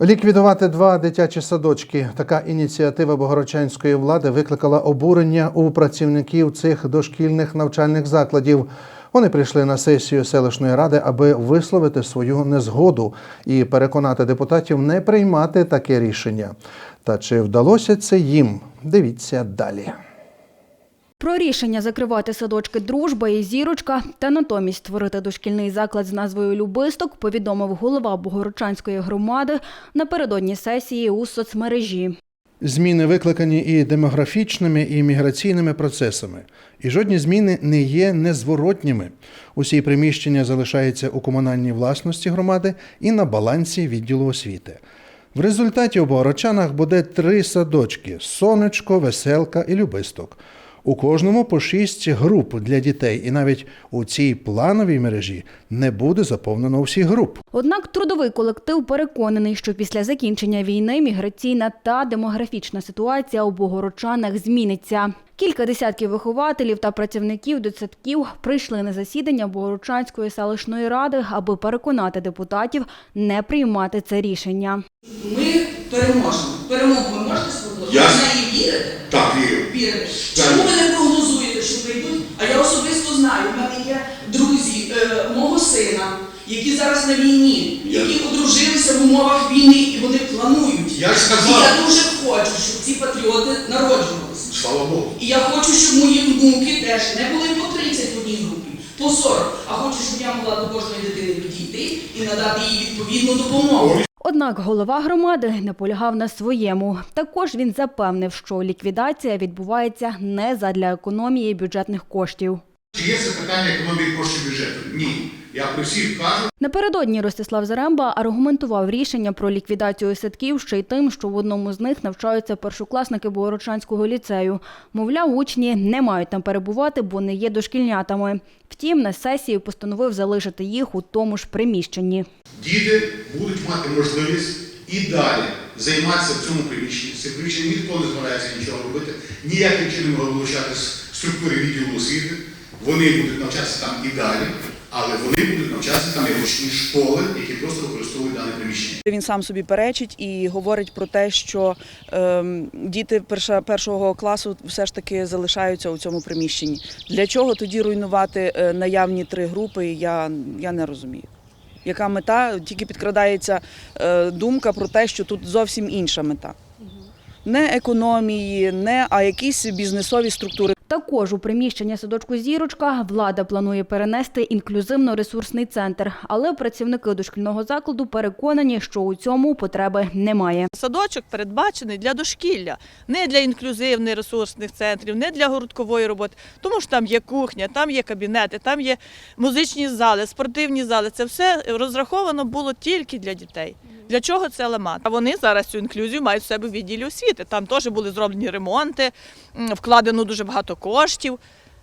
Ліквідувати два дитячі садочки. Така ініціатива богородчанської влади викликала обурення у працівників цих дошкільних навчальних закладів. Вони прийшли на сесію селищної ради, аби висловити свою незгоду і переконати депутатів не приймати таке рішення. Та чи вдалося це їм? Дивіться далі. Про рішення закривати садочки Дружба і Зірочка та натомість створити дошкільний заклад з назвою Любисток повідомив голова Богородчанської громади напередодні сесії у соцмережі. Зміни викликані і демографічними, і міграційними процесами. І жодні зміни не є незворотніми. Усі приміщення залишаються у комунальній власності громади і на балансі відділу освіти. В результаті у Богородчанах буде три садочки: сонечко, веселка і любисток. У кожному по шість груп для дітей, і навіть у цій плановій мережі не буде заповнено всіх груп. Однак трудовий колектив переконаний, що після закінчення війни міграційна та демографічна ситуація у Богородчанах зміниться. Кілька десятків вихователів та працівників дитсадків прийшли на засідання Богородчанської селищної ради, аби переконати депутатів не приймати це рішення. Ми переможемо. Перемогу ви можете сформулювати? Вірите? Так, вірю. Вірите. Чому ви не прогнозуєте, що прийдуть? А я особисто знаю, в мене є друзі е, мого сина, які зараз на війні, які одружилися в умовах війни і вони планують. Я ж І я дуже хочу, щоб ці патріоти народжувалися. Слава Богу. І я хочу, щоб мої внуки теж не були по 30 в одній групі, по 40, а хочу, щоб я могла до кожної дитини підійти і надати їй відповідну допомогу. Однак голова громади наполягав на своєму. Також він запевнив, що ліквідація відбувається не задля економії бюджетних коштів. Чи є це питання економії коштів бюджету? Ні. Я при всіх кажу, Напередодні Ростислав Заремба аргументував рішення про ліквідацію садків ще й тим, що в одному з них навчаються першокласники Богородчанського ліцею. Мовляв, учні не мають там перебувати, бо не є дошкільнятами. Втім, на сесії постановив залишити їх у тому ж приміщенні. діти будуть мати можливість і далі займатися в цьому приміщенні. Це приміщення ніхто не збирається нічого робити, ніяким чином його вилучати з структури відділу освіти. Вони будуть навчатися там і далі, але вони будуть навчатися там і ручні школи, які просто використовують дане приміщення. Він сам собі перечить і говорить про те, що ем, діти перша, першого класу все ж таки залишаються у цьому приміщенні. Для чого тоді руйнувати е, наявні три групи? Я, я не розумію. Яка мета? Тільки підкрадається е, думка про те, що тут зовсім інша мета. Не економії, не а якісь бізнесові структури. Також у приміщення садочку Зірочка влада планує перенести інклюзивно-ресурсний центр, але працівники дошкільного закладу переконані, що у цьому потреби немає. Садочок передбачений для дошкілля, не для інклюзивних ресурсних центрів, не для гурткової роботи, тому що там є кухня, там є кабінети, там є музичні зали, спортивні зали. Це все розраховано було тільки для дітей. Для чого це ламати? А вони зараз цю інклюзію мають в себе в відділі освіти. Там теж були зроблені ремонти, вкладено дуже багато коштів.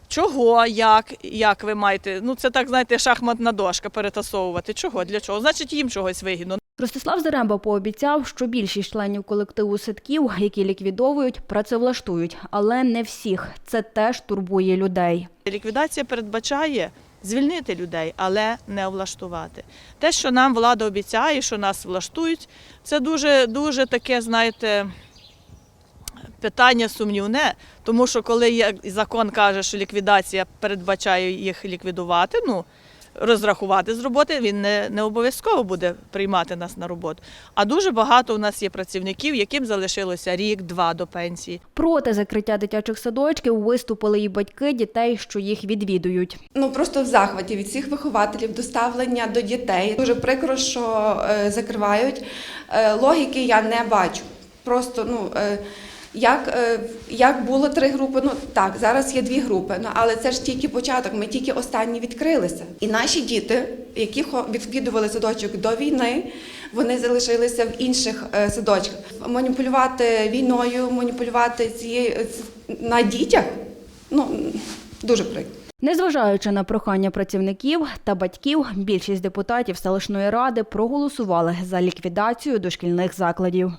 Чого, як, як ви маєте? Ну це так, знаєте, шахматна дошка перетасовувати. Чого? Для чого? Значить, їм чогось вигідно. Ростислав Заремба пообіцяв, що більшість членів колективу садків, які ліквідовують, працевлаштують, але не всіх. Це теж турбує людей. Ліквідація передбачає звільнити людей, але не влаштувати. Те, що нам влада обіцяє, що нас влаштують, це дуже, дуже таке, знаєте, питання сумнівне. Тому що коли закон каже, що ліквідація передбачає їх ліквідувати, ну розрахувати з роботи, він не, не обов'язково буде приймати нас на роботу. А дуже багато у нас є працівників, яким залишилося рік-два до пенсії. Проти закриття дитячих садочків виступили і батьки дітей, що їх відвідують. Ну просто в захваті від всіх вихователів доставлення до дітей. Дуже прикро, що е, закривають. Е, логіки я не бачу. Просто ну. Як, е, як було три групи, ну так, зараз є дві групи, ну але це ж тільки початок, ми тільки останні відкрилися. І наші діти, які відвідували садочок до війни, вони залишилися в інших е, садочках. Маніпулювати війною, маніпулювати цією на дітях, ну дуже прикро. Незважаючи на прохання працівників та батьків, більшість депутатів селищної ради проголосували за ліквідацію дошкільних закладів.